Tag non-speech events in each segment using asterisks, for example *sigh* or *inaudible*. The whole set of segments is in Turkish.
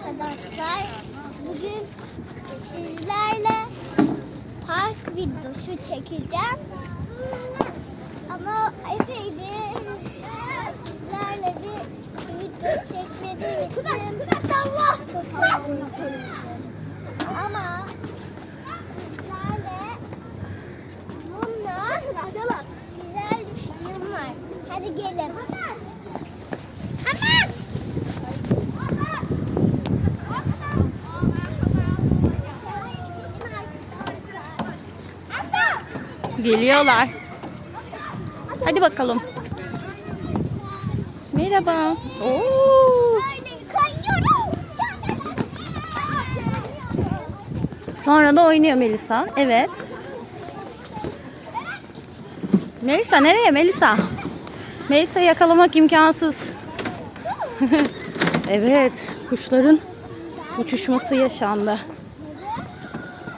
arkadaşlar. Bugün sizlerle park videosu çekeceğim. Ama epeydir sizlerle bir video çekmediğim için çok özledim. Ama sizlerle bunlar güzel bir fikrim var. Hadi gelin. Hemen. Geliyorlar. Hadi bakalım. Merhaba. Oo. Sonra da oynuyor Melisa. Evet. Melisa nereye Melisa? Melisa yakalamak imkansız. *laughs* evet, kuşların uçuşması yaşandı.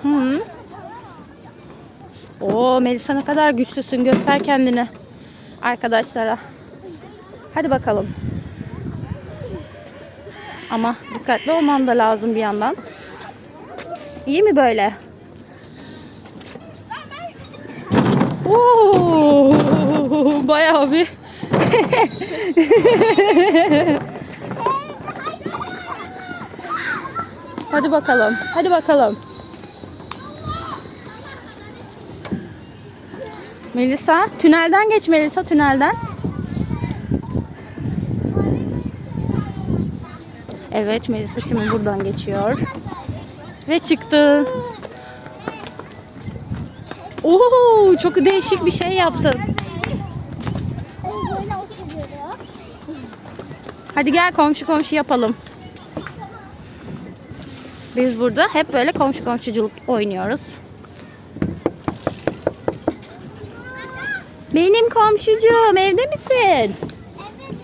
Hı. Oo Melisa ne kadar güçlüsün. Göster kendini arkadaşlara. Hadi bakalım. Ama dikkatli olman da lazım bir yandan. İyi mi böyle? Oo, bayağı bir. *laughs* Hadi bakalım. Hadi bakalım. Melisa, tünelden geç Melisa, tünelden. Evet, Melisa şimdi buradan geçiyor. Ve çıktı. Oo, çok değişik bir şey yaptın. Hadi gel komşu komşu yapalım. Biz burada hep böyle komşu komşuculuk oynuyoruz. Benim komşucuğum evde misin? Evet evdeyim.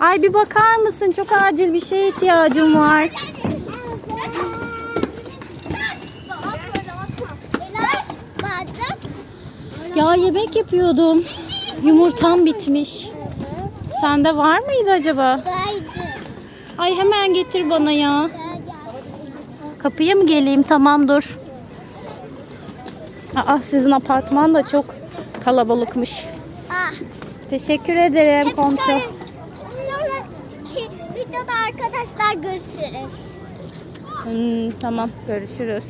Ay bir bakar mısın? Çok acil bir şeye ihtiyacım var. Ya yemek yapıyordum. Yumurtam bitmiş. Sende var mıydı acaba? Ay hemen getir bana ya. Kapıya mı geleyim? Tamam dur. Aa, sizin apartman da çok kalabalıkmış. Ah. Teşekkür ederim komşu. Sonra- Sonraki videoda arkadaşlar görüşürüz. Hmm, tamam görüşürüz.